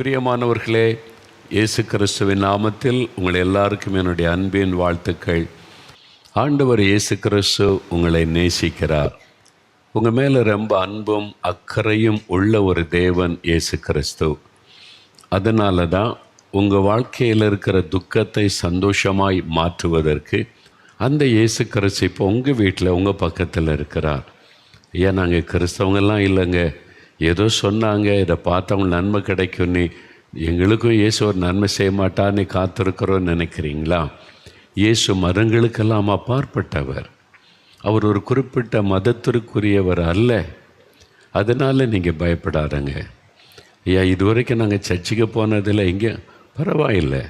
பிரியமானவர்களே இயேசு கிறிஸ்துவின் நாமத்தில் உங்கள் எல்லாருக்கும் என்னுடைய அன்பின் வாழ்த்துக்கள். ஆண்டவர் இயேசு கிறிஸ்து உங்களை நேசிக்கிறார். உங்கள் மேலே ரொம்ப அன்பும் அக்கறையும் உள்ள ஒரு தேவன் இயேசு கிறிஸ்து அதனால தான் உங்கள் வாழ்க்கையில் இருக்கிற துக்கத்தை சந்தோஷமாய் மாற்றுவதற்கு அந்த இயேசு கிறிஸ்து இப்போ உங்கள் வீட்டில் உங்கள் பக்கத்தில் இருக்கிறார். ஏன் நாங்கள் கிறிஸ்தவங்கெல்லாம் இல்லைங்க? ஏதோ சொன்னாங்க இதை பார்த்தவங்க நன்மை கிடைக்கும்னு எங்களுக்கும் இயேசு ஒரு நன்மை செய்ய மாட்டான்னு காத்திருக்கிறோன்னு நினைக்கிறீங்களா? இயேசு மதங்களுக்கெல்லாம் அப்பாற்பட்டவர். அவர் ஒரு குறிப்பிட்ட மதத்திற்குரியவர் அல்ல. அதனால் நீங்கள் பயப்படாதங்க. ஐயா இதுவரைக்கும் நாங்கள் சர்ச்சுக்கு போனதில்லை இங்கே பரவாயில்லை.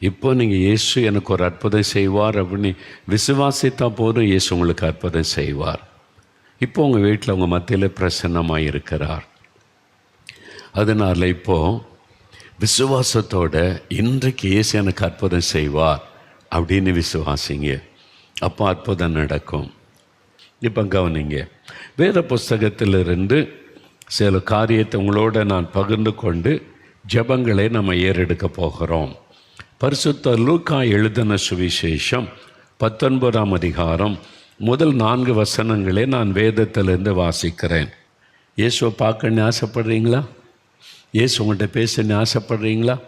இப்போ நீங்கள் இயேசு எனக்கு ஒரு அற்புதம் செய்வார் அப்படின்னு விசுவாசித்தா போதும் இயேசு உங்களுக்கு அற்புதம் செய்வார். இப்போ உங்கள் வீட்டில் உங்கள் மத்தியில் பிரசன்னமாக இருக்கிறார். அதனால் இப்போது விசுவாசத்தோட இன்றைக்கு இயேசு எனக்கு அற்புதம் செய்வார் அப்படின்னு விசுவாசிங்க. அப்போ அற்புதம் நடக்கும். இப்போ கவனிங்க. வேத புஸ்தகத்திலிருந்து சில காரியத்தை உங்களோட நான் பகிர்ந்து கொண்டு ஜபங்களை நம்ம ஏறெடுக்க போகிறோம். பரிசுத்த லூக்கா எழுதின சுவிசேஷம் பத்தொன்பதாம் அதிகாரம் முதல் நான்கு வசனங்களே நான் வேதத்திலிருந்து வாசிக்கிறேன். இயேசுவை பார்க்கணுன்னு ஆசைப்படுறீங்களா? இயேசு உங்கள்கிட்ட பேசணுன்னு ஆசைப்படுறீங்களா?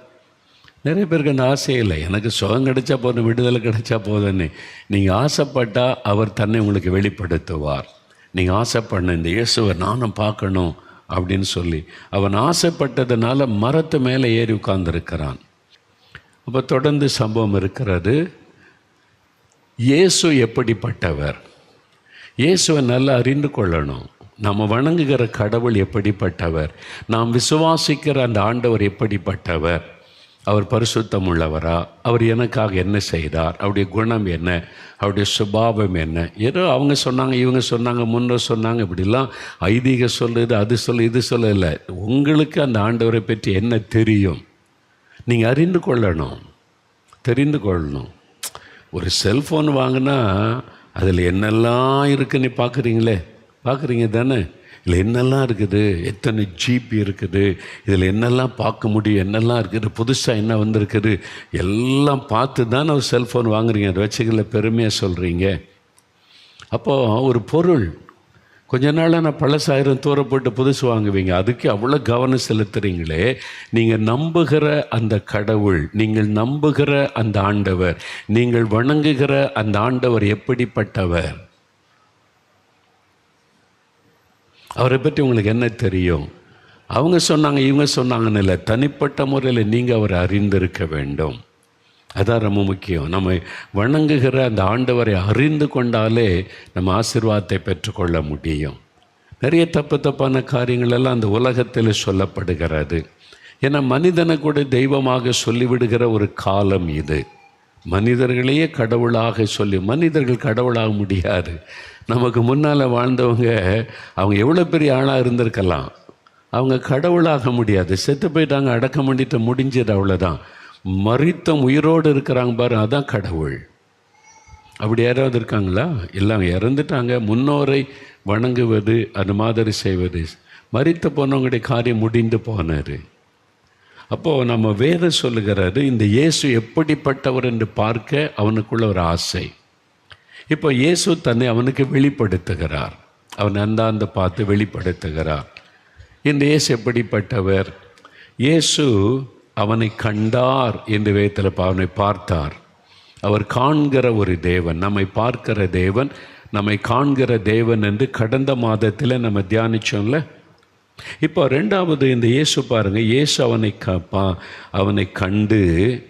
நிறைய பேருக்கு அந்த ஆசை இல்லை. எனக்கு சுகம் கிடைச்சா போதும் விடுதலை கிடைச்சா போதுன்னு நீங்கள் ஆசைப்பட்டால் அவர் தன்னை உங்களுக்கு வெளிப்படுத்துவார். நீங்கள் ஆசைப்படணும் இந்த இயேசுவை நானும் பார்க்கணும் அப்படின்னு சொல்லி. அவன் ஆசைப்பட்டதுனால மரத்து மேலே ஏறி உட்கார்ந்துருக்கிறான். அப்போ தொடர்ந்து சம்பவம் இருக்கிறது. இயேசு எப்படிப்பட்டவர்? இயேசுவை நல்லா அறிந்து கொள்ளணும். நம்ம வணங்குகிற கடவுள் எப்படிப்பட்டவர்? நாம் விசுவாசிக்கிற அந்த ஆண்டவர் எப்படிப்பட்டவர்? அவர் பரிசுத்தம் உள்ளவரா அவர் எனக்காக என்ன செய்தார்? அவருடைய குணம் என்ன? அவருடைய சுபாவம் என்ன? ஏதோ அவங்க சொன்னாங்க இவங்க சொன்னாங்க முன்ன சொன்னாங்க இப்படிலாம் ஐதீக சொல்லுது அது சொல்லு இது சொல்லலை உங்களுக்கு அந்த ஆண்டவரை பற்றி என்ன தெரியும்? நீங்கள் அறிந்து கொள்ளணும். தெரிந்து கொள்ளணும். ஒரு செல்ஃபோன் வாங்கினா அதில் என்னெல்லாம் இருக்குன்னு பார்க்குறீங்களே பார்க்குறீங்க தானே? இதில் என்னெல்லாம் இருக்குது? எத்தனை ஜிபி இருக்குது? இதில் என்னெல்லாம் பார்க்க முடியும்? என்னெல்லாம் இருக்குது? புதுசாக என்ன வந்திருக்குது? எல்லாம் பார்த்து தான் ஒரு செல்ஃபோன் வாங்குறீங்க. அதை வச்சுக்கல பெருமையாக சொல்கிறீங்க அப்போது ஒரு பொருள் கொஞ்ச நாளாக நான் பழசாயிரம் தூர போட்டு புதுசு வாங்குவீங்க. அதுக்கு அவ்வளோ கவனம் செலுத்துறீங்களே. நீங்கள் நம்புகிற அந்த கடவுள் நீங்கள் நம்புகிற அந்த ஆண்டவர் நீங்கள் வணங்குகிற அந்த ஆண்டவர் எப்படிப்பட்டவர்? அவரை பற்றி உங்களுக்கு என்ன தெரியும்? அவங்க சொன்னாங்க இவங்க சொன்னாங்கன்னு இல்லை. தனிப்பட்ட முறையில் நீங்கள் அவரை அறிந்திருக்க வேண்டும். அதான் ரொம்ப முக்கியம். நம்ம வணங்குகிற அந்த ஆண்டவரை அறிந்து கொண்டாலே நம்ம ஆசிர்வாதத்தை பெற்றுக்கொள்ள முடியும். நிறைய தப்பு தப்பான காரியங்களெல்லாம் அந்த உலகத்தில் சொல்லப்படுகிறது. ஏன்னா மனிதனை கூட தெய்வமாக சொல்லிவிடுகிற ஒரு காலம் இது. மனிதர்களையே கடவுளாக சொல்லி மனிதர்கள் கடவுளாக முடியாது. நமக்கு முன்னால் வாழ்ந்தவங்க அவங்க எவ்வளோ பெரிய ஆளாக இருந்திருக்கலாம். அவங்க கடவுளாக முடியாது. செத்து போயிட்டாங்க அடக்கம் பண்ணிட்டு முடிஞ்சது அவ்வளோதான் மறித்தம் உயிரோடு இருக்கிறாங்க பாரு அதான் கடவுள். அப்படி யாராவது இருக்காங்களா? எல்லாம் இறந்துட்டாங்க. முன்னோரை வணங்குவது அது மாதிரி செய்வது. மறித்த போனவங்களுடைய காரியம் முடிந்து போனார் அப்போது நம்ம வேறு சொல்லுகிறாரு இந்த இயேசு எப்படிப்பட்டவர் என்று பார்க்க அவனுக்குள்ள ஒரு ஆசை. இப்போ இயேசு தன்னை அவனுக்கு வெளிப்படுத்துகிறார். அவன் அந்தாந்த பார்த்து வெளிப்படுத்துகிறார். இந்த இயேசு எப்படிப்பட்டவர்? இயேசு அவனை கண்டார் என்று வேதத்தில் அவனை பார்த்தார். அவர் காண்கிற ஒரு தேவன் நம்மை பார்க்கிற தேவன் நம்மை காண்கிற தேவன் என்று கடந்த மாதத்தில் நம்ம தியானிச்சோம்ல? இப்போ ரெண்டாவது இந்த இயேசு பாருங்க இயேசு அவனை க பா- அவனை கண்டு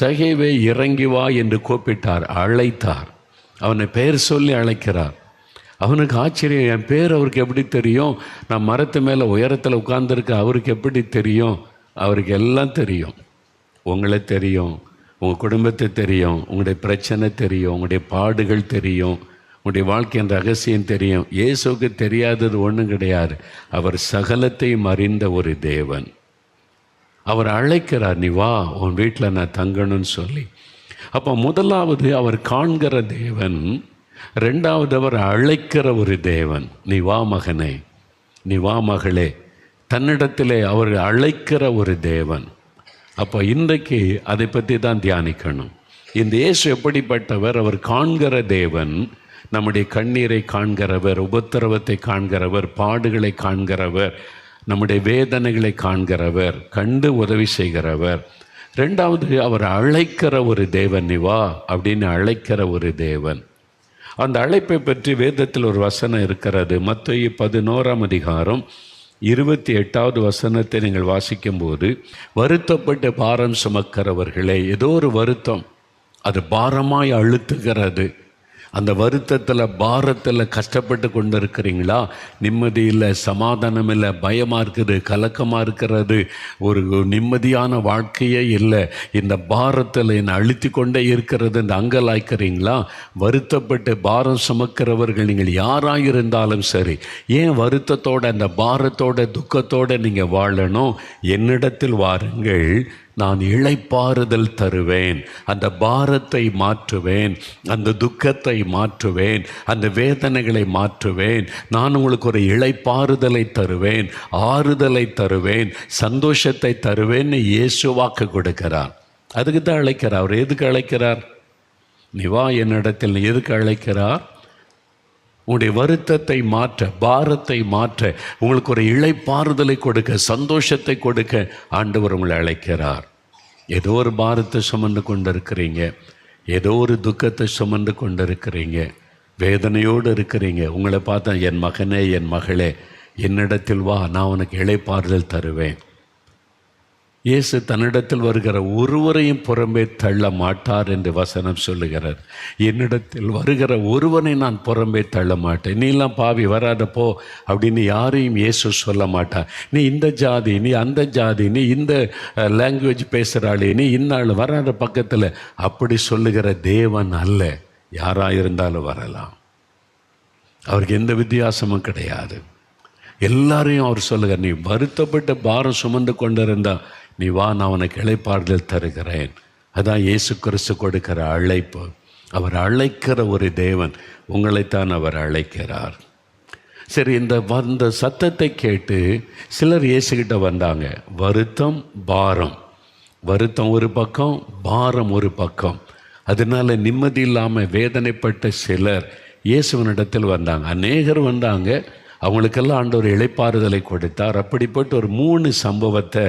சகைவே இறங்கி வா என்று கூப்பிட்டார் அழைத்தார். அவனை பெயர் சொல்லி அழைக்கிறார். அவனுக்கு ஆச்சரியம் என் பேர் அவருக்கு எப்படி தெரியும்? நான் மரத்து மேலே உயரத்தில் உட்கார்ந்துருக்க அவருக்கு எப்படி தெரியும்? அவருக்கு எல்லாம் தெரியும். உங்களை தெரியும். உங்கள் குடும்பத்தை தெரியும். உங்களுடைய பிரச்சனை தெரியும். உங்களுடைய பாடுகள் தெரியும். உங்களுடைய வாழ்க்கையின் ரகசியம் தெரியும். இயேசுக்கு தெரியாதது ஒன்றும் கிடையாது. அவர் சகலத்தையும் அறிந்த ஒரு தேவன். அவர் அழைக்கிறார் நீ வா உன் வீட்டில் நான் தங்கணும்னு சொல்லி. அப்போ முதலாவது அவர் காண்கிற தேவன் ரெண்டாவது அவர் அழைக்கிற ஒரு தேவன். நீ வா மகனே. நீ வா மகளே. தன்னிடத்திலே அவர் அழைக்கிற ஒரு தேவன். அப்போ இன்றைக்கு அதை பற்றி தான் தியானிக்கணும். இந்த இயேசு எப்படிப்பட்டவர்? அவர் காண்கிற தேவன் நம்முடைய கண்ணீரை காண்கிறவர் உபத்திரவத்தை காண்கிறவர் பாடுகளை காண்கிறவர் நம்முடைய வேதனைகளை காண்கிறவர் கண்டு உதவி செய்கிறவர். ரெண்டாவது அவர் அழைக்கிற ஒரு தேவன் நீ வா அப்படின்னு அழைக்கிற ஒரு தேவன். அந்த அழைப்பை பற்றி வேதத்தில் ஒரு வசனம் இருக்கிறது. மற்ற பதினோராம் அதிகாரம் இருபத்தி எட்டாவது வசனத்தை நீங்கள் வாசிக்கும்போது வருத்தப்பட்டு பாரம் சுமக்கிறவர்களே ஏதோ ஒரு வருத்தம். அது பாரமாய் அழுத்துகிறது. அந்த வருத்தத்தில் பாரத்தில் கஷ்டப்பட்டு கொண்டு இருக்கிறீங்களா நிம்மதி இல்லை சமாதானம் இல்லை பயமாக இருக்குது கலக்கமாக இருக்கிறது. ஒரு நிம்மதியான வாழ்க்கையே இல்லை. இந்த பாரத்தில் என்னை அழுத்தி கொண்டே இருக்கிறது இந்த அங்கலாய்க்கிறீங்களா? வருத்தப்பட்டு பாரம் சுமக்கிறவர்கள் நீங்கள் யாராக இருந்தாலும் சரி ஏன் வருத்தத்தோட அந்த பாரத்தோட துக்கத்தோடு நீங்கள் வாழணும்? என்னிடத்தில் வாருங்கள். நான் இழைப்பாறுதல் தருவேன். அந்த பாரத்தை மாற்றுவேன். அந்த துக்கத்தை மாற்றுவேன். அந்த வேதனைகளை மாற்றுவேன். நான் உங்களுக்கு ஒரு இழைப்பாறுதலை தருவேன். ஆறுதலை தருவேன். சந்தோஷத்தை தருவேன்னு இயேசுவாக்கு கொடுக்கிறார். அதுக்கு தான் அழைக்கிறார். அவர் எதுக்கு அழைக்கிறார்? நிவா என்னிடத்தில். எதுக்கு அழைக்கிறார்? உங்களுடைய வருத்தத்தை மாற்ற பாரத்தை மாற்ற உங்களுக்கு ஒரு இழைப்பாறுதலை கொடுக்க சந்தோஷத்தை கொடுக்க ஆண்டவர் உங்களை அழைக்கிறார். ஏதோ ஒரு பாரத்தை சுமந்து கொண்டு இருக்கிறீங்க ஏதோ ஒரு துக்கத்தை சுமந்து கொண்டு இருக்கிறீங்க வேதனையோடு இருக்கிறீங்க உங்களை பார்த்தா என் மகனே என் மகளே என்னிடத்தில் வா நான் உனக்கு இழைப்பாறுதல் தருவேன். இயேசு தன்னிடத்தில் வருகிற ஒருவரையும் புறம்பே தள்ள மாட்டார் என்று வசனம் சொல்லுகிறார். என்னிடத்தில் வருகிற ஒருவனை நான் புறம்பே தள்ள மாட்டேன். நீலாம் பாவி வராத போ அப்படின்னு யாரையும் இயேசு சொல்ல மாட்டார். நீ இந்த ஜாதி நீ அந்த ஜாதி நீ இந்த லாங்குவேஜ் பேசுகிறாளே நீ இன்னாள் வராத பக்கத்தில் அப்படி சொல்லுகிற தேவன் அல்ல. யாராக இருந்தாலும் வரலாம். அவருக்கு எந்த வித்தியாசமும் கிடையாது. எல்லாரையும் அவர் சொல்லுகிறார் நீ வருத்தப்பட்டு பாரம் சுமந்து கொண்டிருந்தா நீ வா நான் உனக்கு இழைப்பாறுதல் தருகிறேன். அதான் இயேசு கிறிஸ்து கொடுக்கிற அழைப்பு. அவர் அழைக்கிற ஒரு தேவன் உங்களைத்தான் அவர் அழைக்கிறார். சரி இந்த வந்த சத்தத்தை கேட்டு சிலர் இயேசுகிட்ட வந்தாங்க வருத்தம் பாரம். வருத்தம் ஒரு பக்கம் பாரம் ஒரு பக்கம். அதனால நிம்மதி இல்லாமல் வேதனைப்பட்ட சிலர் இயேசுவனிடத்தில் வந்தாங்க. அநேகர் வந்தாங்க அவங்களுக்கெல்லாம் ஆண்டவர் இளைப்பாறுதலை கொடுத்தார். அப்படிப்பட்ட ஒரு மூணு சம்பவத்தை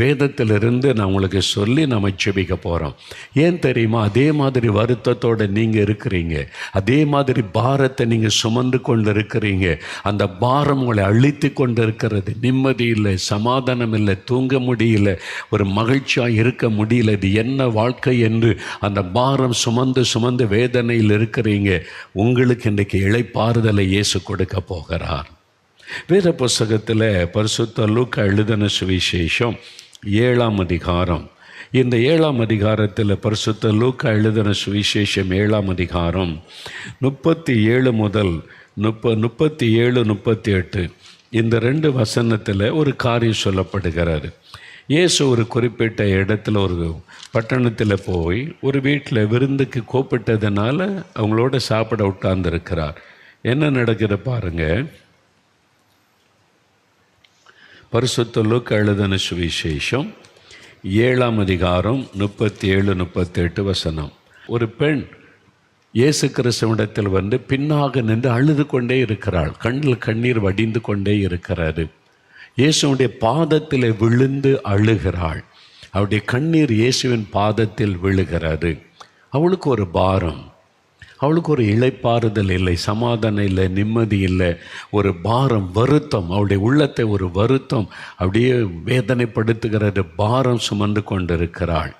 வேதத்திலிருந்து நான் உங்களுக்கு சொல்லி நம்ம ஜெபிக்க போகிறோம் ஏன் தெரியுமா? அதே மாதிரி வருத்தத்தோடு நீங்கள் இருக்கிறீங்க. அதே மாதிரி பாரத்தை நீங்கள் சுமந்து கொண்டு இருக்கிறீங்க அந்த பாரம் உங்களை அழித்து கொண்டு இருக்கிறது நிம்மதி இல்லை சமாதானம் இல்லை தூங்க முடியல ஒரு மகிழ்ச்சியாக இருக்க முடியல. இது என்ன வாழ்க்கை என்று அந்த பாரம் சுமந்து சுமந்து வேதனையில் இருக்கிறீங்க. உங்களுக்கு இன்றைக்கு இழைப்பாறுதலை இயேசு கொடுக்க போகிறார். வேத புஸ்தகத்தில் பரிசுத்த லூக்கா எழுதின சுவிசேஷம் ஏழாம் அதிகாரம். இந்த ஏழாம் அதிகாரத்தில் பரிசுத்த லூக்கா எழுதின சுவிசேஷம் ஏழாம் அதிகாரம். முப்பத்தி ஏழு முதல் முப்ப முப்பத்தி ஏழு முப்பத்தி எட்டு இந்த ரெண்டு வசனத்தில் ஒரு காரியம் சொல்லப்படுகிறாரு. இயேசு ஒரு குறிப்பிட்ட இடத்துல ஒரு பட்டணத்தில் போய் ஒரு வீட்டில் விருந்துக்கு கூப்பிட்டதுனால அவங்களோட சாப்பிட உட்கார்ந்துருக்கிறார். என்ன நடக்குது பாருங்கள் பரிசுத்த லூக் எழுதின சுவிசேஷம் ஏழாம் அதிகாரம் முப்பத்தி ஏழு முப்பத்தெட்டு வசனம். ஒரு பெண் இயேசு கிறிஸ்துவிடத்தில் வந்து பின்னாக நின்று அழுது கொண்டே இருக்கிறாள். கண்ணில் கண்ணீர் வடிந்து கொண்டே இருக்கிறாரு இயேசுடைய பாதத்தில் விழுந்து அழுகிறாள். அவருடைய கண்ணீர் இயேசுவின் பாதத்தில் விழுகிறது. அவளுக்கு ஒரு பாரம். அவளுக்கு ஒரு இழைப்பாறுதல் இல்லை சமாதானம் இல்லை நிம்மதி இல்லை ஒரு பாரம் வருத்தம். அவளுடைய உள்ளத்தை ஒரு வருத்தம். அப்படியே வேதனைப்படுத்துகிறது பாரம் சுமந்து கொண்டிருக்கிறாள்.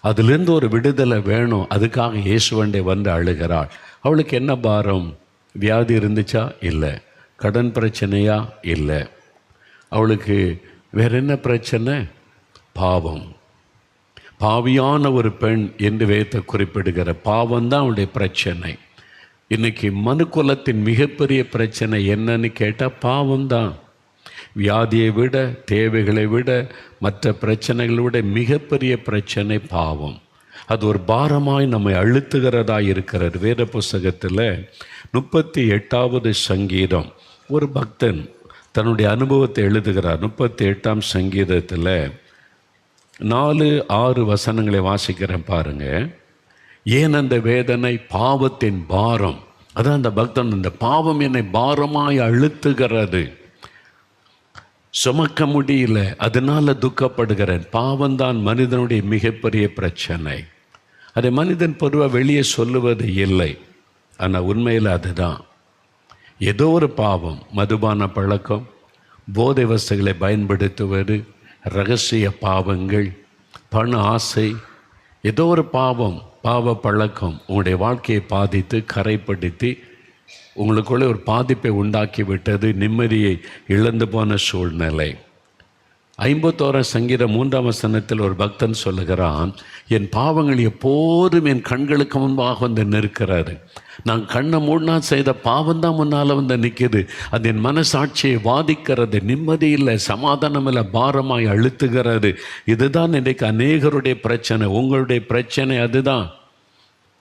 அதிலிருந்து ஒரு விடுதலை வேணும். அதுக்காக இயேசுவண்டை வந்து அழுகிறாள். அவளுக்கு என்ன பாரம்? வியாதி இருந்துச்சா? இல்லை. கடன் பிரச்சனையா? இல்லை. அவளுக்கு வேற என்ன பிரச்சனை? பாவம். பாவியான ஒரு பெண் என்று வேத்த குறிப்பிடுகிற பாவம் தான் அவளுடைய பிரச்சனை. இன்னைக்கு மனுக்குலத்தின் மிகப்பெரிய பிரச்சனை என்னன்னு கேட்டால் பாவம் தான். வியாதியை விட தேவைகளை விட மற்ற பிரச்சனைகளை விட மிகப்பெரிய பிரச்சனை பாவம். அது ஒரு பாரமாய் நம்மை அழுத்துகிறதா இருக்கிறது. வேத புஸ்தகத்தில் முப்பத்தி எட்டாவது சங்கீதம். ஒரு பக்தன் தன்னுடைய அனுபவத்தை எழுதுகிறார். முப்பத்தி எட்டாம் சங்கீதத்தில் நாலு ஆறு வசனங்களை வாசிக்கிறேன் பாருங்க. ஏன் அந்த வேதனை பாவத்தின் பாரம்? அதான் அந்த பக்தன் இந்த பாவம் என்னை பாரமாய் அழுத்துகிறது. சுமக்க முடியல அதனால துக்கப்படுகிறேன். பாவம்தான் மனிதனுடைய மிகப்பெரிய பிரச்சனை. அதை மனிதன் பொதுவாக வெளியே சொல்லுவது இல்லை. ஆனால் உண்மையில் அதுதான். ஏதோ ஒரு பாவம் மதுபான பழக்கம் போதை வஸ்துகளை பயன்படுத்துவது ரகசிய பாவங்கள் பண ஆசை ஏதோ ஒரு பாவம் பாவ பழக்கம் உங்களுடைய வாழ்க்கையை பாதித்து கரைப்படுத்தி உங்களுக்குள்ளே ஒரு பாதிப்பை உண்டாக்கி விட்டது நிம்மதியை இழந்து போன சூழ்நிலை. ஐம்பத்தோர சங்கீத மூன்றாம் வசனத்தில் ஒரு பக்தன் சொல்லுகிறான் என் பாவங்கள் எப்போதும் என் கண்களுக்கு முன்பாக வந்து நிற்கிறாரு நான் கண்ணை மூடினா செய்த பாவம் தான் முன்னால் வந்து நிற்கிது அது என் மனசாட்சியை வாதிக்கிறது நிம்மதி இல்லை சமாதானம் இல்லை பாரமாய் அழுத்துகிறது. இதுதான் இன்றைக்கு அநேகருடைய பிரச்சனை. உங்களுடைய பிரச்சனை அதுதான்.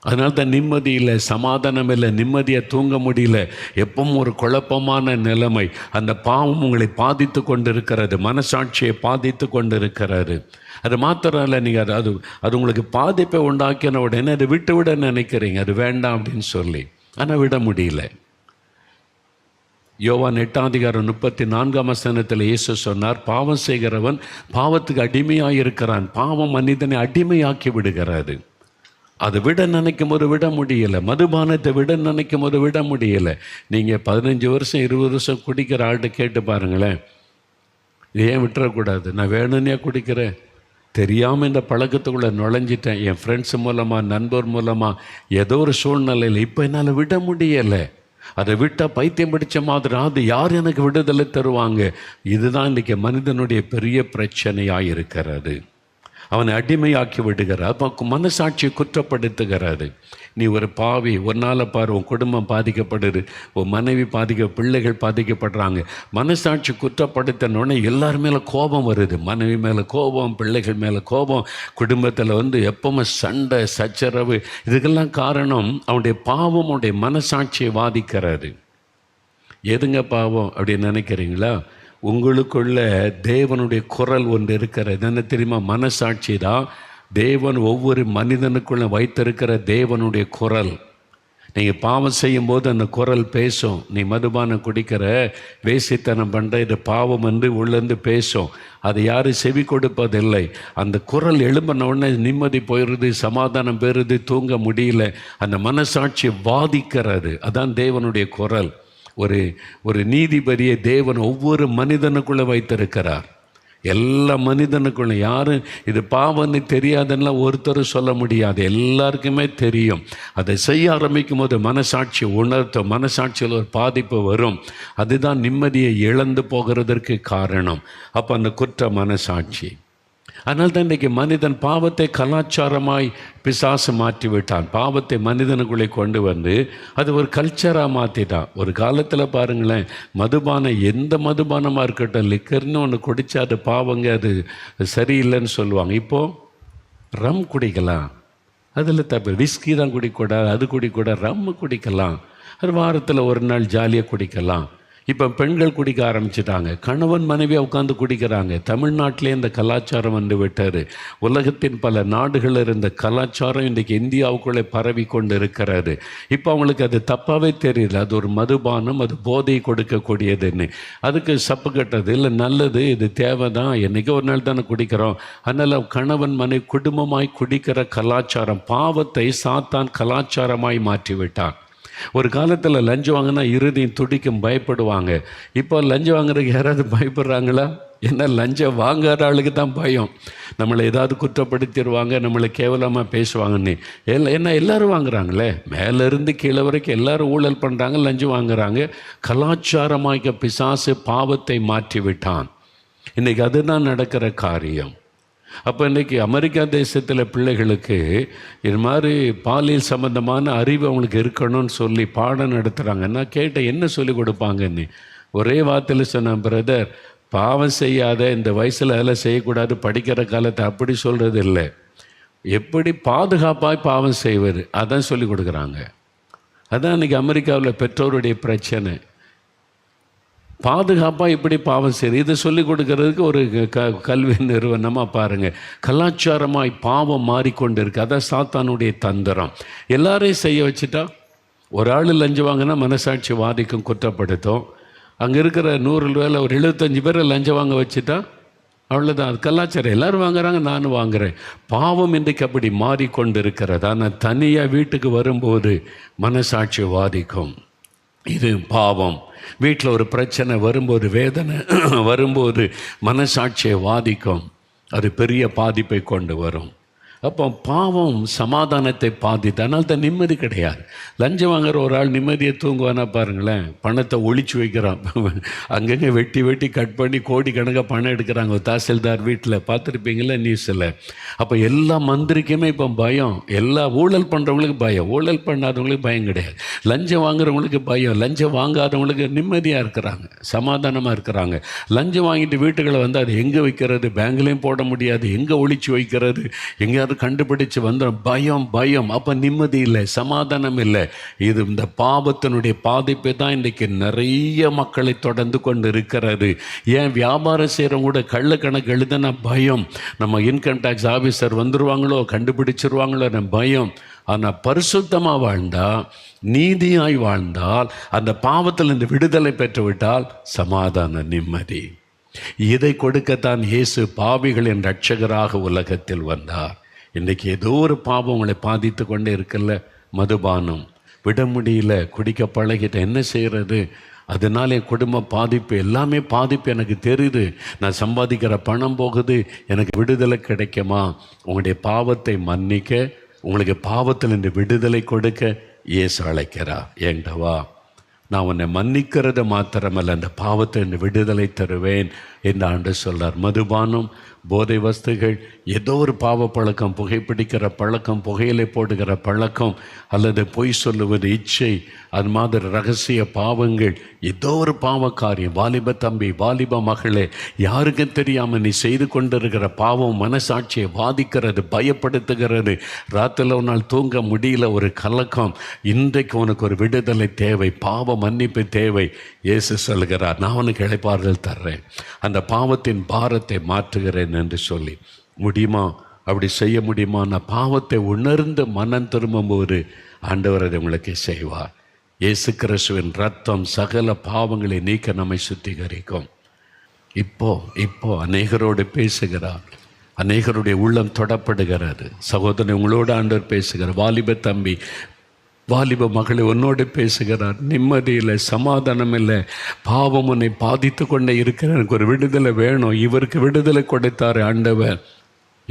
அதனால தான் நிம்மதி இல்லை சமாதானம் இல்லை நிம்மதியை தூங்க முடியல. எப்பவும் ஒரு குழப்பமான நிலைமை. அந்த பாவம் உங்களை பாதித்து கொண்டு இருக்கிறது மனசாட்சியை பாதித்து கொண்டு இருக்கிறாரு அது மாத்திரம் இல்லை நீங்கள் அது அது அது உங்களுக்கு பாதிப்பை உண்டாக்கின உடனே அதை விட்டு விட நினைக்கிறீங்க. அது வேண்டாம் அப்படின்னு சொல்லி. ஆனால் விட முடியல. யோவான் எட்டாம் அதிகாரம் முப்பத்தி நான்காம் வசனத்தில் இயேசு சொன்னார் பாவம் செய்கிறவன் பாவத்துக்கு அடிமையாக இருக்கிறான் பாவம் மனிதனை அடிமையாக்கி விடுகிறாரு. அதை விட நினைக்கும் போது விட முடியலை. மதுபானத்தை விட நினைக்கும் போது விட முடியலை. நீங்கள் பதினஞ்சு வருஷம் இருபது வருஷம் குடிக்கிற ஆள்கிட்ட கேட்டு பாருங்களேன். ஏன் விட்டுறக்கூடாது? நான் வேணும்னே குடிக்கிறேன். தெரியாமல் இந்த பழக்கத்துக்குள்ளே நுழைஞ்சிட்டேன். என் ஃப்ரெண்ட்ஸ் மூலமாக நண்பர் மூலமாக ஏதோ ஒரு சூழ்நிலையில் இப்போ என்னால் விட முடியலை. அதை விட்டால் பைத்தியம் பிடிச்ச மாதிரி அது யார் எனக்கு விடுதலை தருவாங்க? இதுதான் இன்றைக்கி மனிதனுடைய பெரிய பிரச்சனையாக இருக்கிறது அவனை அடிமையாக்கி விடுகிறார். அப்போ மனசாட்சியை குற்றப்படுத்துகிறாரு நீ ஒரு பாவி ஒன்னால் பாரு உன் குடும்பம் பாதிக்கப்படுது உன் மனைவி பாதிக்க பிள்ளைகள் பாதிக்கப்படுறாங்க. மனசாட்சி குற்றப்படுத்தினோடனே எல்லார் மேலே கோபம் வருது. மனைவி மேலே கோபம் பிள்ளைகள் மேலே கோபம். குடும்பத்தில் வந்து எப்பவுமே சண்டை சச்சரவு இதுக்கெல்லாம் காரணம் அவனுடைய பாவம் அவனுடைய மனசாட்சியை வாதிக்கிறாரு எதுங்க பாவம் அப்படின்னு நினைக்கிறீங்களா? உங்களுக்குள்ள தேவனுடைய குரல் ஒன்று இருக்கிறது. என்ன தெரியுமா? மனசாட்சி தான். தேவன் ஒவ்வொரு மனிதனுக்குள்ள வைத்திருக்கிற தேவனுடைய குரல். நீங்கள் பாவம் செய்யும்போது அந்த குரல் பேசும். நீ மதுபானம் குடிக்கிற வேசித்தனம் பண்ணுற இது பாவம் என்று உள்ளேருந்து பேசும். அதை யாரும் செவி கொடுப்பதில்லை. அந்த குரல் எழும்பின உடனே நிம்மதி போயிடுது சமாதானம் பெறுது தூங்க முடியல. அந்த மனசாட்சி வாதிக்கிறது. அதான் தேவனுடைய குரல். ஒரு ஒரு நீதிபதியை தேவன் ஒவ்வொரு மனிதனுக்குள்ளே வைத்திருக்கிறார். எல்லா மனிதனுக்குள்ள யாரும் இது பாவம்னு தெரியாதுன்னா ஒருத்தரும் சொல்ல முடியாது. எல்லாருக்குமே தெரியும். அதை செய்ய ஆரம்பிக்கும் போது மனசாட்சி உணர்த்தும். மனசாட்சியில் ஒரு பாதிப்பு வரும். அதுதான் நிம்மதியை இழந்து போகிறதற்கு காரணம். அப்போ அந்த குற்ற மனசாட்சி. அதனால் தான் இன்றைக்கு மனிதன் பாவத்தை கலாச்சாரமாய் பிசாசு மாற்றி விட்டான் பாவத்தை மனிதனுக்குள்ளே கொண்டு வந்து அது ஒரு கல்ச்சராக மாற்றிட்டான் ஒரு காலத்தில் பாருங்களேன் மதுபானம் எந்த மதுபானமாக இருக்கட்டும் லிக்கர்னு ஒன்று குடித்தா அது பாவங்க அது சரியில்லைன்னு சொல்லுவாங்க. இப்போது ரம் குடிக்கலாம். அதில் தப்பு. விஸ்கி தான் குடிக்கூடாது அது குடிக்கூடாது ரம் குடிக்கலாம். அது வாரத்தில் ஒரு நாள் ஜாலியாக குடிக்கலாம். இப்போ பெண்கள் குடிக்க ஆரம்பிச்சிட்டாங்க. கணவன் மனைவியாக உட்காந்து குடிக்கிறாங்க. தமிழ்நாட்டிலே இந்த கலாச்சாரம் வந்து விட்டார் உலகத்தின் பல நாடுகளில் இருந்த கலாச்சாரம் இன்றைக்கி இந்தியாவுக்குள்ளே பரவி கொண்டு இருக்கிறாரு இப்போ அவங்களுக்கு அது தப்பாகவே தெரியல. அது ஒரு மதுபானம் அது போதை கொடுக்கக்கூடியதுன்னு. அதுக்கு சப்பு கட்டது இல்லை நல்லது இது தேவை தான் என்றைக்கோ ஒரு நாள் தானே குடிக்கிறோம். அதனால் கணவன் மனைவி குடும்பமாய் குடிக்கிற கலாச்சாரம் பாவத்தை சாத்தான் கலாச்சாரமாய் மாற்றி விட்டான் ஒரு காலத்தில் லஞ்சம் வாங்கினா இறுதியும் துடிக்கும் பயப்படுவாங்க. இப்போ லஞ்சம் வாங்குறதுக்கு யாராவது பயப்படுறாங்களா? ஏன்னா லஞ்சம் வாங்குற ஆளுக்கு தான் பயம். நம்மளை ஏதாவது குற்றப்படுத்திடுவாங்க நம்மளை கேவலமாக பேசுவாங்கன்னு. எல் என்ன எல்லோரும் வாங்குறாங்களே. மேலேருந்து கீழே வரைக்கும் எல்லோரும் ஊழல் பண்ணுறாங்க லஞ்சம் வாங்குறாங்க. கலாச்சாரமாக பிசாசு பாவத்தை மாற்றி விட்டான் இன்றைக்கி அதுதான் நடக்கிற காரியம். அப்போ இன்றைக்கி அமெரிக்கா தேசத்தில் பிள்ளைகளுக்கு இது மாதிரி பாலியல் சம்மந்தமான அறிவு அவங்களுக்கு இருக்கணும்னு சொல்லி பாடம் நடத்துகிறாங்கன்னா கேட்டால் என்ன சொல்லி கொடுப்பாங்கன்னு. ஒரே வார்த்தையில் சொன்னேன் பிரதர் பாவம் செய்யாத இந்த வயசில் அதெல்லாம் செய்யக்கூடாது படிக்கிற காலத்தை அப்படி சொல்கிறது இல்லை. எப்படி பாதுகாப்பாக பாவம் செய்வது? அதான் சொல்லி கொடுக்குறாங்க. அதான் இன்றைக்கி அமெரிக்காவில் பெற்றோருடைய பிரச்சனை. பாதுகாப்பாக இப்படி பாவம் செய்யுது இதை சொல்லிக் கொடுக்கறதுக்கு ஒரு க கல்வி நிறுவனமாக பாருங்கள் கலாச்சாரமாய் பாவம் மாறிக்கொண்டு இருக்குது அதான் சாத்தானுடைய தந்திரம். எல்லாரையும் செய்ய வச்சுட்டா? ஒரு ஆள் லஞ்சம் வாங்கினா மனசாட்சி வாதிக்கும் குற்றப்படுத்தும். அங்கே இருக்கிற நூறு ரூபாயில் ஒரு எழுபத்தஞ்சு பேரை லஞ்சம் வாங்க வச்சுட்டா? அவ்வளோதான் அது கலாச்சாரம். எல்லோரும் வாங்குறாங்க நானும் வாங்குறேன். பாவம் இன்றைக்கு அப்படி மாறிக்கொண்டு இருக்கிறது ஆனால் தனியாக வீட்டுக்கு வரும்போது மனசாட்சி வாதிக்கும். இது பாவம். வீட்டில் ஒரு பிரச்சனை வரும்போது வேதனை வரும்போது மனசாட்சியை வாதிக்கும். அது பெரிய பாதிப்பை கொண்டு வரும். அப்போ பாவம் சமாதானத்தை பாதித்து அதனால் தான் நிம்மதி கிடையாது. லஞ்சம் வாங்குற ஒரு ஆள் நிம்மதியை தூங்குவானா பாருங்களேன். பணத்தை ஒழிச்சு வைக்கிறான். அங்கங்கே வெட்டி வெட்டி கட் பண்ணி கோடி கணக்காக பணம் எடுக்கிறாங்க. ஒரு தாசில்தார் வீட்டில் பார்த்துருப்பீங்களா நியூஸில் அப்போ எல்லா மந்திரிக்குமே இப்போ பயம். எல்லா ஊழல் பண்ணுறவங்களுக்கு பயம். ஊழல் பண்ணாதவங்களுக்கு பயம் கிடையாது. லஞ்சம் வாங்குறவங்களுக்கு பயம். லஞ்சம் வாங்காதவங்களுக்கு நிம்மதியாக இருக்கிறாங்க. சமாதானமாக இருக்கிறாங்க. லஞ்சம் வாங்கிட்டு வீட்டுகளை வந்து அது எங்கே வைக்கிறது? பேங்க்லேயும் போட முடியாது. எங்கே ஒழிச்சு வைக்கிறது? எங்கேயாவது கண்டுபிடிச்சு வந்துடும் பயம் பயம். அப்போ நிம்மதி இல்லை சமாதானம் இல்லை. இது இந்த பாவத்தினுடைய பாதிப்பு தான் இன்றைக்கி நிறைய மக்களை தொடர்ந்து கொண்டு இருக்கிறாரு ஏன் வியாபாரம் செய்கிறவங்க கூட கள்ள கணக்கு எழுதுனா பயம். நம்ம இன்கம் டேக்ஸ் ஆஃபீஸர் வந்துருவாங்களோ கண்டுபிடிச்சிருவாங்களோ பயம். ஆனால் பரிசுத்தமாக வாழ்ந்தால் நீதியாய் வாழ்ந்தால் அந்த பாவத்திலிருந்து விடுதலை பெற்றுவிட்டால் சமாதான நிம்மதி. இதை கொடுக்கத்தான் இயேசு பாவிகளின் ரட்சகராக உலகத்தில் வந்தார். இன்றைக்கி ஏதோ ஒரு பாவம் உங்களை பாதித்து கொண்டே இருக்குல்ல மதுபானம். விட முடியல குடிக்க பழகிட்ட என்ன செய்கிறது அதனால என் குடும்ப பாதிப்பு எல்லாமே பாதிப்பு எனக்கு தெரியுது. நான் சம்பாதிக்கிற பணம் போகுது எனக்கு விடுதலை கிடைக்குமா? உங்களுடைய பாவத்தை மன்னிக்க உங்களுக்கு பாவத்தில் இந்த விடுதலை கொடுக்க இயேசு அழைக்கிறா ஏண்டவா? நான் உன்னை மன்னிக்கிறது மாத்திரமல்ல அந்த பாவத்தை இந்த விடுதலை தருவேன் என்று ஆண்டு சொல்கிறார் மதுபானம் போதை வஸ்துகள் ஏதோ ஒரு பாவ பழக்கம் புகைப்பிடிக்கிற பழக்கம் புகையிலை போடுகிற பழக்கம் அல்லது பொய் சொல்லுவது இச்சை அது மாதிரி ரகசிய பாவங்கள் ஏதோ ஒரு பாவ காரியம் வாலிப தம்பி வாலிப மகளே யாருக்கும் தெரியாமல் நீ செய்து கொண்டிருக்கிற பாவம் மனசாட்சியை பாதிக்கிறது பயப்படுத்துகிறது. ராத்திரில் ஒரு நாள் தூங்க முடியல ஒரு கலக்கம். இன்றைக்கு உனக்கு ஒரு விடுதலை தேவை பாவ மன்னிப்பு தேவை. இயேசு சொல்கிறார் நான் உனக்கு இழைப்பார்கள் தர்றேன். அந்த பாவத்தின் பாரத்தை மாற்றுகிறேன். என்று சொல்லி முடியுமா? அப்படி செய்ய முடியுமா நான் பாவத்தை உணர்ந்து மனம் திரும்பும்போது ஆண்டவர் அதை உங்களுக்கு செய்வார். இயேசு கிறிஸ்துவின் ரத்தம் சகல பாவங்களை நீக்க நம்மை சுத்திகரிக்கும். இப்போ இப்போ அநேகரோடு பேசுகிறார். அநேகருடைய உள்ளம் தொடப்படுகிறது. சகோதரன் உங்களோட ஆண்டவர் பேசுகிறார். வாலிப தம்பி வாலிப மகளை உன்னோடு பேசுகிறார். நிம்மதியில் சமாதானம் இல்லை பாவம் உன்னை பாதித்து கொண்டே இருக்கிற எனக்கு ஒரு விடுதலை வேணும். இவருக்கு விடுதலை கொடுத்தார் ஆண்டவர்.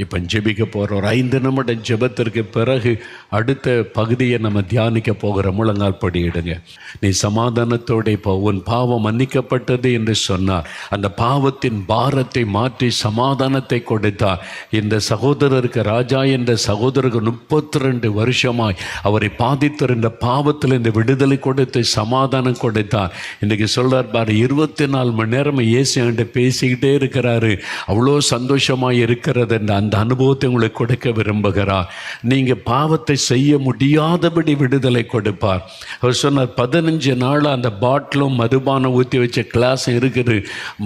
இப்போ ஜெபிக்க போகிற ஒரு ஐந்து நிமிட ஜெபத்திற்கு பிறகு அடுத்த பகுதியை நம்ம தியானிக்க போகிற முழங்கால் படியிடுங்க நீ சமாதானத்தோடு இப்போ உன் பாவம் மன்னிக்கப்பட்டது என்று சொன்னார். அந்த பாவத்தின் பாரத்தை மாற்றி சமாதானத்தை கொடுத்தார். இந்த சகோதரருக்கு ராஜா என்ற சகோதரருக்கு முப்பத்தி ரெண்டு வருஷமாய் அவரை பாதித்திருந்த பாவத்தில் இந்த விடுதலை கொடுத்து சமாதானம் கொடுத்தார். இன்றைக்கி சொல்கிறார் பாரு இருபத்தி நாலு மணி நேரம் இயேசு பேசிக்கிட்டே இருக்கிறாரு. அவ்வளோ சந்தோஷமாக இருக்கிறது என்ற அந்த அனுபவத்தை உங்களுக்கு கொடுக்க விரும்புகிறார். நீங்கள் பாவத்தை செய்ய முடியாதபடி விடுதலை கொடுப்பார். அவர் சொன்னார் பதினஞ்சு நாள் அந்த பாட்டிலும் மதுபானம் ஊற்றி வச்ச கிளாஸ் இருக்குது.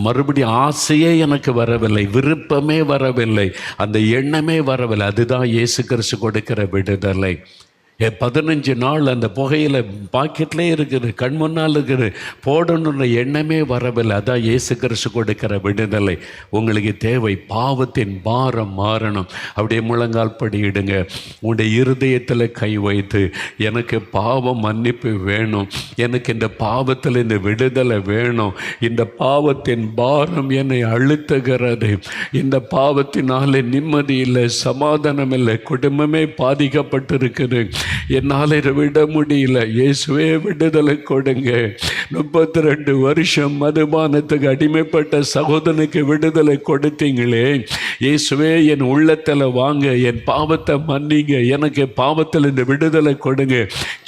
மறுபடியும் ஆசையே எனக்கு வரவில்லை விருப்பமே வரவில்லை. அந்த எண்ணமே வரவில்லை. அதுதான் இயேசு கிறிஸ்து கொடுக்கிற விடுதலை. பதினஞ்சு நாள் அந்த புகையில் பாக்கெட்லேயே இருக்குது கண் முன்னால் இருக்குது. போடணுன்ற எண்ணமே வரவில்லை. அதான் இயேசு கிறிஸ்து கொடுக்கிற விடுதலை. உங்களுக்கு தேவை பாவத்தின் பாரம் மாறணும். அப்படியே முழங்கால் படியிடுங்க உங்களுடைய இருதயத்தில் கை வைத்து எனக்கு பாவம் மன்னிப்பு வேணும். எனக்கு இந்த பாவத்தில் இந்த விடுதலை வேணும். இந்த பாவத்தின் பாரம் என்னை அழுத்துகிறது. இந்த பாவத்தினாலே நிம்மதி இல்லை சமாதானம் இல்லை குடும்பமே பாதிக்கப்பட்டிருக்குது. என்னால் இதை விட முடியல. இயேசுவே விடுதலை கொடுங்க. முப்பத்தி ரெண்டு வருஷம் மதுபானத்துக்கு அடிமைப்பட்ட சகோதரனுக்கு விடுதலை கொடுத்தீங்களே. இயேசுவே என் உள்ளத்தில் வாங்க. என் பாவத்தை மன்னிங்க. எனக்கு பாவத்தில் இந்த விடுதலை கொடுங்க.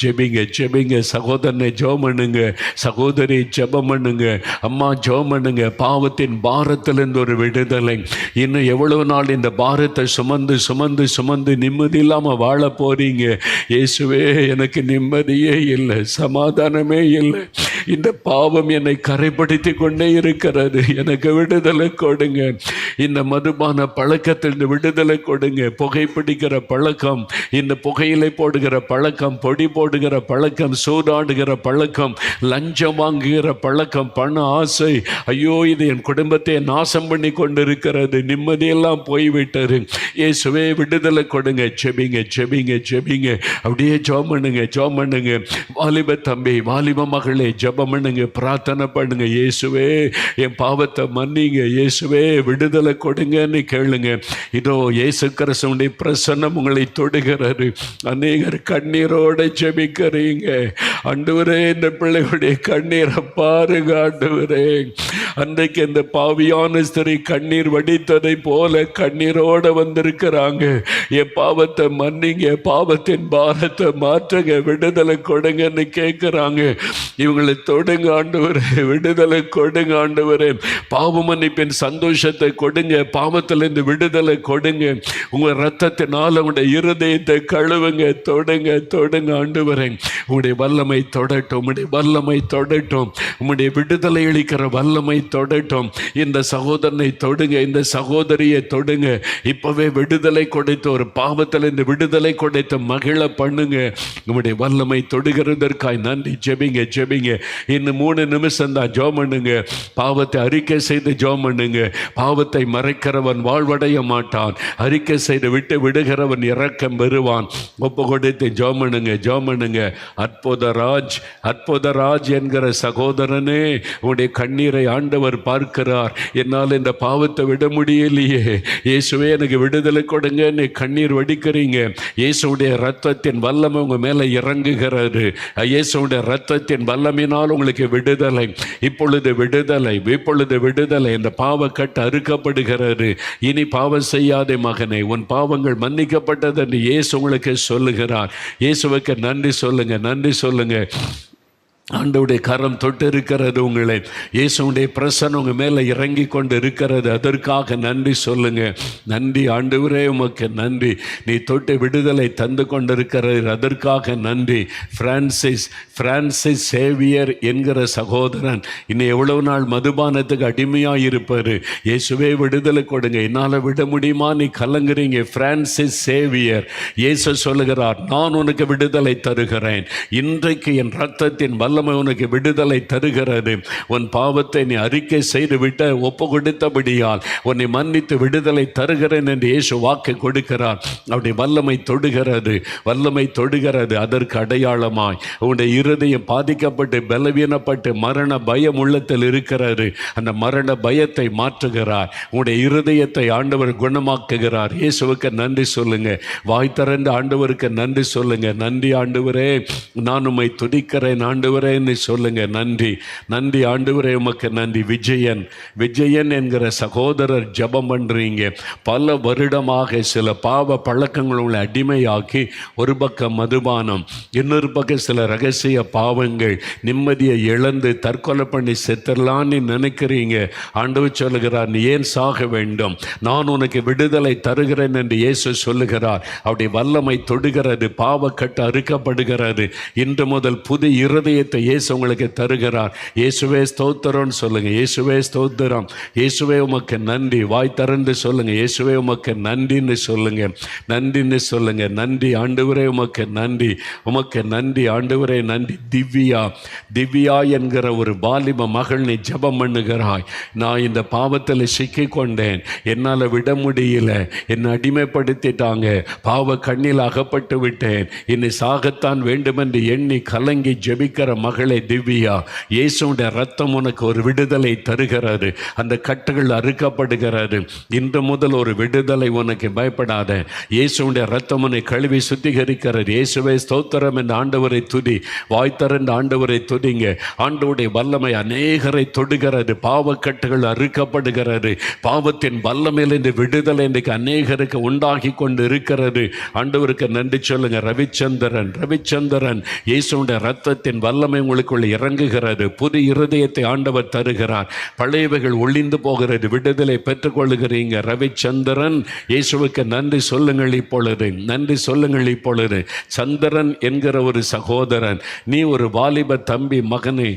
ஜெபிங்க ஜெபிங்க. சகோதரனை ஜெபம் பண்ணுங்க. சகோதரி ஜெபம் பண்ணுங்க. அம்மா ஜெபம் பண்ணுங்க. பாவத்தின் பாரத்திலிருந்து ஒரு விடுதலை. இன்னும் எவ்வளவு நாள் இந்த பாரத்தை சுமந்து சுமந்து சுமந்து நிம்மதி இல்லாமல் வாழ போறீங்க? இயேசுவே எனக்கு நிம்மதியே இல்லை சமாதானமே இல்லை. இந்த பாவம் என்னை கரைப்படுத்தி கொண்டே இருக்கிறது. எனக்கு விடுதலை கொடுங்க. இந்த மதுபான பழக்கத்தில் விடுதலை கொடுங்க. புகைப்பிடிக்கிற பழக்கம் இந்த புகையிலை போடுகிற பழக்கம் பொடி போடுகிற பழக்கம் சூடாடுகிற பழக்கம் லஞ்சம் வாங்குகிற பழக்கம் பண ஆசை. ஐயோ இது என் குடும்பத்தை நாசம் பண்ணி கொண்டிருக்கிறது. நிம்மதியெல்லாம் போய்விட்டது. இயேசுவே விடுதலை கொடுங்க. செபிங்க செபிங்க செபிங்க அப்படியே ஜோம் பண்ணுங்க ஜோம் பண்ணுங்க. வாலிப தம்பி வாலிப மகளே ஜபம் பண்ணுங்க பிரார்த்தனை பண்ணுங்க. இயேசுவே என் பாவத்தை மன்னிங்க. இயேசுவே விடுதலை கொடுங்கன்னு கேளுங்க. இதோ இயேசு கிறிஸ்துவனுடைய பிரசன்னம் உங்களை தொடுகிறாரு. அநேகர் கண்ணீரோட ஜெபிக்கிறீங்க. அண்டுவரே இந்த பிள்ளைகளுடைய கண்ணீரை பாருங்க ஆண்டுவரே. அன்றைக்கு இந்த பாவியான ஸ்திரீ கண்ணீர் வடித்ததை போல கண்ணீரோட வந்திருக்கிறாங்க. என் பாவத்தை மன்னிங்க பாவத்தின் பா பாரத்தை மாற்றுங்க விடுதலை கொடுங்கன்னு கேட்குறாங்க இவங்களை தொடுங்க ஆண்டவரே விடுதலை கொடுங்க ஆண்டவரே. பாவ மன்னிப்பின் சந்தோஷத்தை கொடுங்க பாவத்திலிருந்து விடுதலை கொடுங்க. உங்கள் ரத்தத்தினால் உங்களுடைய இருதயத்தை கழுவுங்க தொடுங்க தொடுங்க ஆண்டவரே. உங்களுடைய வல்லமை தொடட்டும் உங்களுடைய வல்லமை தொடட்டும். உங்களுடைய விடுதலை அளிக்கிற வல்லமை தொடட்டும். இந்த சகோதரனை தொடுங்க இந்த சகோதரியை தொடுங்க. இப்போவே விடுதலை கொடுத்து ஒரு பாவத்திலிருந்து விடுதலை கொடுத்து மகிழ பண்ணுங்க. உங்களுடைய வல்லமை தொடுகிறதற்காய் நன்றி. ஜெபிங்க ஜெபிங்க. இன்னும் மூணு நிமிஷம் தான் ஜோம் பண்ணுங்க. பாவத்தை அறிக்கை செய்து ஜோம் பண்ணுங்க. பாவத்தை மறைக்கிறவன் வாழ்வடைய மாட்டான். அறிக்கை செய்து விட்டு விடுகிறவன் இறக்கம் பெறுவான். ஒப்பு கொடுத்து ஜோம் பண்ணுங்க ஜோம் பண்ணுங்க. அற்புதராஜ் அற்புதராஜ் என்கிற சகோதரனே உன்னுடைய கண்ணீரை ஆண்டவர் பார்க்கிறார். என்னால் இந்த பாவத்தை விட முடியலையே. இயேசுவே எனக்கு விடுதலை கொடுங்க. நீ கண்ணீர் வடிக்கிறீங்க. இயேசுடைய ரத்தத்தின் வல்லமை உங்க மேலே இறங்குகிறது. இயேசுடைய ரத்தத்தின் வல்லமினால் உங்களுக்கு விடுதலை. இப்பொழுது விடுதலை இப்பொழுது விடுதலை. இந்த பாவக்கட்டு அறுக்கப்படுகிறது. இனி பாவம் செய்யாதே மகனே உன் பாவங்கள் மன்னிக்கப்பட்டது என்று இயேசு உங்களுக்கு சொல்லுகிறார். இயேசுவுக்கு நன்றி சொல்லுங்க நன்றி சொல்லுங்க. ஆண்டவுடைய கரம் தொட்டு இருக்கிறது உங்களை. இயேசுடைய பிரசன் உங்க மேலே இறங்கி கொண்டு இருக்கிறது. அதற்காக நன்றி சொல்லுங்க. நன்றி ஆண்டவரே உமக்கு நன்றி. நீ தொட்டு விடுதலை தந்து கொண்டிருக்கிறது அதற்காக நன்றி. பிரான்சிஸ் பிரான்சிஸ் சேவியர் என்கிற சகோதரன் இன்னும் எவ்வளவு நாள் மதுபானத்துக்கு அடிமையாக இருப்பார் இயேசுவே விடுதலை கொடுங்க. என்னால் விட முடியுமா? நீ கலங்குறீங்க. பிரான்சிஸ் சேவியர் இயேசு சொல்லுகிறார் நான் உனக்கு விடுதலை தருகிறேன். இன்றைக்கு என் ரத்தத்தின் வல்லமை உனக்கு விடுதலை தருகிறது. உன் பாவத்தை நீ அறிக்கை செய்து விட்ட ஒப்பு கொடுத்தபடியால் உன்னை மன்னித்து விடுதலை தருகிறேன் என்று இயேசு வாக்கு கொடுக்கிறார். அப்படி வல்லமை தொடுகிறது. வல்லமை தொடுகிறது. அதற்கு அடையாளமாய் உன்னுடைய இருதயம் பாதிக்கப்பட்டு பலவீனப்பட்டு மரண பயம் உள்ளத்தில் இருக்கிறாரு. அந்த மரண பயத்தை மாற்றுகிறார். உங்களுடைய இருதயத்தை ஆண்டவர் குணமாக்குகிறார். இயேசுவுக்கு நன்றி சொல்லுங்க. வாய் திறந்து ஆண்டவருக்கு நன்றி சொல்லுங்க. நன்றி ஆண்டவரே நான் உம்மை துதிக்கிறேன் ஆண்டவரேன்னு சொல்லுங்க. நன்றி. நன்றி ஆண்டவரே உமக்கு நன்றி. விஜயன். விஜயன் என்கிற சகோதரர் ஜபம் பண்றீங்க. பல வருடமாக சில பாவ பழக்கங்கள் உங்களை அடிமையாக்கி ஒரு பக்கம் மதுபானம் இன்னொரு பக்கம் சில ரகசிய பாவங்கள் நிம்மதியை இழந்து தற்கொலை பண்ணி செத்துடலான்னு நினைக்கிறீங்க. ஆண்டவர் சொல்லுகிறார் நீ ஏன் சாக வேண்டும்? நான் உனக்கு விடுதலை தருகிறேன் என்று இயேசு சொல்லுகிறார். அவருடைய வல்லமை தொடுகிறது பாவக்கட்டு அறுக்கப்படுகிறது. இன்று முதல் புது இருதயத்தை இயேசு உங்களுக்கு தருகிறார். இயேசுவே ஸ்தோத்திரம்னு சொல்லுங்க. இயேசுவே ஸ்தோத்திரம். இயேசுவே உமக்கு நன்றி. வாய் திறந்து சொல்லுங்க. இயேசுவே உமக்கு நன்றின்னு சொல்லுங்க. நன்றின்னு சொல்லுங்க. நன்றி ஆண்டுவரே உமக்கு நன்றி. உமக்கு நன்றி ஆண்டுவரே நன்றி. திவ்யா திவ்யா என்கிற ஒரு வாலிப மகள் நீ ஜபம் பண்ணுகிறாய். நான் இந்த பாவத்தில் சிக்கி கொண்டேன் என்னால் விட முடியல. என்னை அடிமைப்படுத்திட்டாங்க. பாவ கண்ணில் அகப்பட்டு விட்டேன். என்னை சாகத்தான் வேண்டுமென்று எண்ணி கலங்கி ஜெபிக்கிற மகளே திவ்யா இயேசுடைய ரத்தம் உனக்கு ஒரு விடுதலை தருகிறது. அந்த கட்டுகள் அறுக்கப்படுகிறது. இன்று முதல் ஒரு விடுதலை உனக்கு பயப்படாத. இயேசுடைய ரத்தம் உன்னை கழுவி சுத்திகரிக்கிறது. இயேசுவை ஸ்தோத்திரம் என்ற ஆண்டவரை துதி. வாய் திறந்து ஆண்டவரை துதிங்க. ஆண்டவருடைய வல்லமை அநேகரை தொடுகிறது. பாவக்கட்டுகள் அறுக்கப்படுகிறது. பாவத்தின் வல்லமையிலிருந்து விடுதலை இன்றைக்கு அநேகருக்கு உண்டாகி கொண்டு இருக்கிறது ஆண்டவருக்கு நன்றி சொல்லுங்க. ரவிச்சந்திரன் ரவிச்சந்திரன் இயேசுடைய ரத்தத்தின் வல்லமை உங்களுக்குள் இறங்குகிறது. புது இருதயத்தை ஆண்டவர் தருகிறார். பழையவைகள் ஒளிந்து போகிறது. விடுதலை பெற்றுக்கொள்ளுகிறீங்க. ரவிச்சந்திரன் இயேசுவுக்கு நன்றி சொல்லுங்கள் இப்பொழுது. நன்றி சொல்லுங்கள் இப்பொழுது. சந்திரன் என்கிற ஒரு சகோதரன் நீ ஒரு வாலிப தம்பி மகனே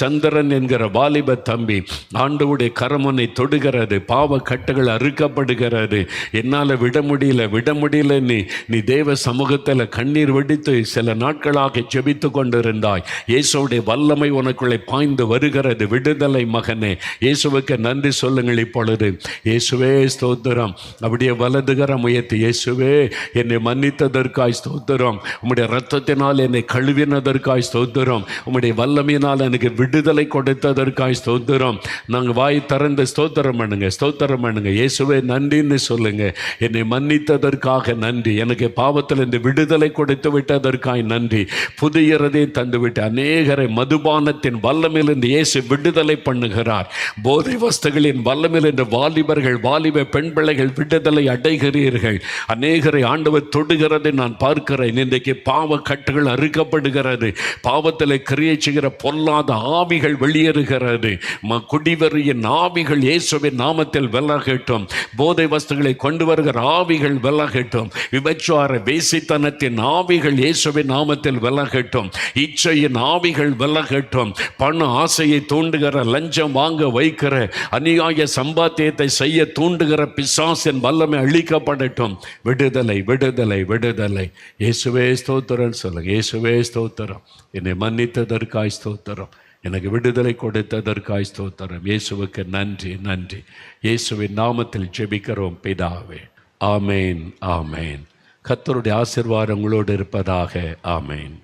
சந்திரன் என்கிற வாலிப தம்பி ஆண்டவுடைய கரமுனை தொடுகிறது பாவ கட்டுகள் அறுக்கப்படுகிறது. என்னால் விட முடியல விட முடியல நீ நீ தேவ சமூகத்தில் கண்ணீர் வெடித்து சில நாட்களாக ஜெபித்து கொண்டிருந்தாய். இயேசுடைய வல்லமை உனக்குள்ளே பாய்ந்து வருகிறது விடுதலை மகனே. இயேசுவுக்கு நன்றி சொல்லுங்கள் இப்பொழுது. இயேசுவே ஸ்தோத்திரம். அப்படியே வலதுகரம் உயர்த்தி இயேசுவே என்னை மன்னித்ததற்காய் ஸ்தோத்திரம். உம்முடைய ரத்தத்தினால் என்னை கழுவினது கொடுத்ததற்காய் ஸ்தோத்திரம். உம்முடைய வல்லமையினால் எனக்கு விடுதலை கொடுத்ததற்காய் ஸ்தோத்திரம். நாங்கள் வாய் திறந்து ஸ்தோத்திரம் பண்ணுங்க ஸ்தோத்திரம் பண்ணுங்க. இயேசுவே நன்றின்னு சொல்லுங்க. என்னை மன்னித்ததற்காக நன்றி. எனக்கு பாவத்தில் இந்த விடுதலை கொடுத்து விட்டதற்காய் நன்றி. புதிய தந்துவிட்டு அநேகரை மதுபானத்தின் வல்லமையிலிருந்து இயேசு விடுதலை பண்ணுகிறார். போதை வஸ்துகளின் வல்லமையில் இந்த வாலிபர்கள் வாலிப பெண் பிள்ளைகள் விடுதலை அடைகிறீர்கள். அநேகரை ஆண்டவர் தொடுகிறதை நான் பார்க்கிறேன். இன்றைக்கு பாவ கட்டுகள் அறுக்கப்படுகிறது. பாவத்தில் கிரியை செய்கிற பொல்லாத ஆவிகள் வெளியேறுகிறது. ம ஆவிகள் இயேசுவின் நாமத்தில் விலகட்டும். போதை வஸ்துகளை கொண்டு வருகிற ஆவிகள் விலகட்டும். விபச்சார வேசித்தனத்தின் ஆவிகள் இயேசுவின் நாமத்தில் விலகட்டும். இச்சையின் ஆவிகள் விலகட்டும். பண ஆசையை தூண்டுகிற லஞ்சம் வாங்க வைக்கிற அநியாய சம்பாத்தியத்தை செய்ய தூண்டுகிற பிசாசின் வல்லமை அழிக்கப்படட்டும். விடுதலை விடுதலை விடுதலை. இயேசுவே ஸ்தோத்திரன் சொல்லுங்க. இயேசுவே ஸ்தோத்திரம் என்னை மன்னித்ததற்காய் ஸ்தோத்திரம். எனக்கு விடுதலை கொடுத்ததற்காய் ஸ்தோத்திரம். இயேசுவுக்கு நன்றி நன்றி. இயேசுவின் நாமத்தில் ஜெபிக்கிறோம் பிதாவே. ஆமேன் ஆமேன். கத்தருடைய ஆசிர்வாதங்களோடு உங்களோடு இருப்பதாக ஆமேன்.